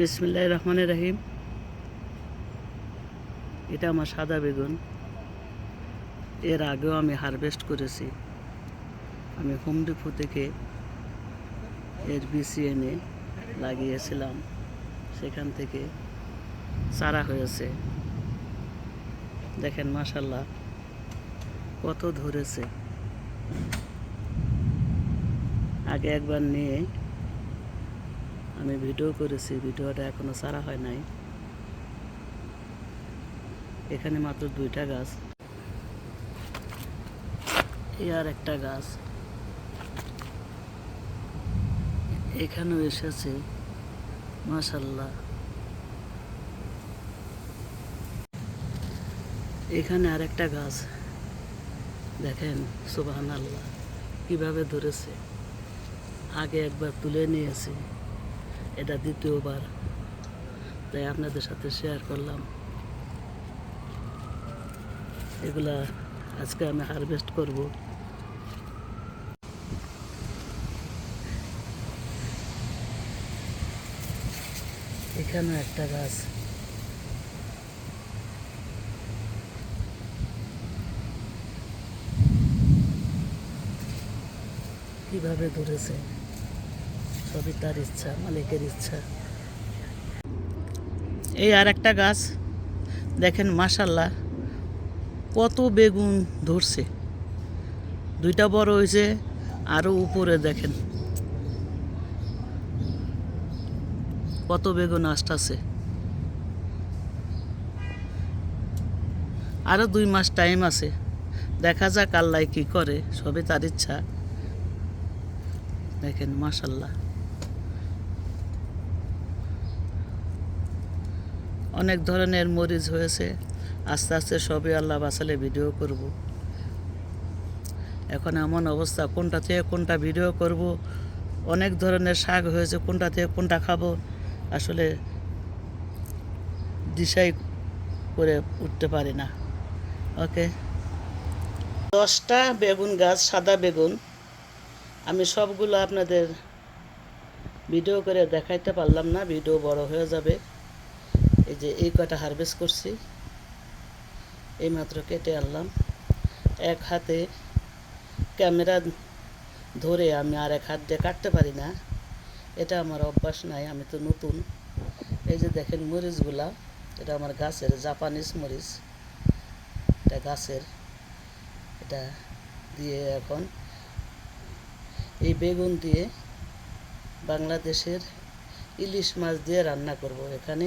বিসমিল্লাহ রহমান রহিম। এটা আমার সাদা বেগুন। এর আগেও আমি হারভেস্ট করেছি। আমি হোম ডিপো থেকে এর বিসি এনে লাগিয়েছিলাম। সেখান থেকে চারা হয়েছে। দেখেন মাসাল্লাহ কত ধরেছে। আগে একবার নিয়ে আমি ভিডিও করেছি, ভিডিওটা এখনও সারা হয় নাই। এখানে মাত্র দুইটা গাছ। এই আর একটা গাছ। এখানেও এসেছে। মাশাল্লাহ এখানে আর একটা গাছ। দেখেন সুবাহান আল্লাহ কীভাবে ধরেছে। আগে একবার তুলে নিয়েছি। এটা দ্বিতীয়বার। তাই আপনাদের সাথে শেয়ার করলাম। এগুলা আজকে আমি হারভেস্ট করব। এখানে একটা গাছ। কীভাবে ধরেছে? সবই ইচ্ছা, মালিকের ইচ্ছা। এই আর একটা গাছ, দেখেন মাসাল্লাহ কত বেগুন ধরছে। দুইটা বড় হয়েছে আরও উপরে দেখেন। কত বেগুন আসতেছে আরও দুই মাস টাইম আছে, দেখা যাক আল্লাহ কি করে সবে তার ইচ্ছা। দেখেন মাসাল্লাহ অনেক ধরনের মরিচ হয়েছে। আস্তে আস্তে সবই আল্লাহ বাসালে ভিডিও করব। এখন এমন অবস্থা, কোনটা থেকে কোনটা ভিডিও করব, অনেক ধরনের শাক হয়েছে, কোনটা থেকে কোনটা খাব, আসলে দিশাই করে উঠতে পারি না। ওকে? দশটা বেগুন গাছ, সাদা বেগুন, আমি সবগুলো আপনাদের ভিডিও করে দেখাইতে পারলাম না ভিডিও বড় হয়ে যাবে। এই যে এই কটা হারভেস্ট করছি এইমাত্র কেটে আনলাম। এক হাতে ক্যামেরা ধরে আমি আর এক হাত দিয়ে কাটতে পারি না। এটা আমার অভ্যাস নাই, আমি তো নতুন। এই যে দেখেন মরিচগুলা, এটা আমার গাছের জাপানিজ মরিচ। এটা গাছের, এটা দিয়ে এখন এই বেগুন দিয়ে বাংলাদেশের ইলিশ মাছ দিয়ে রান্না করব এখানে।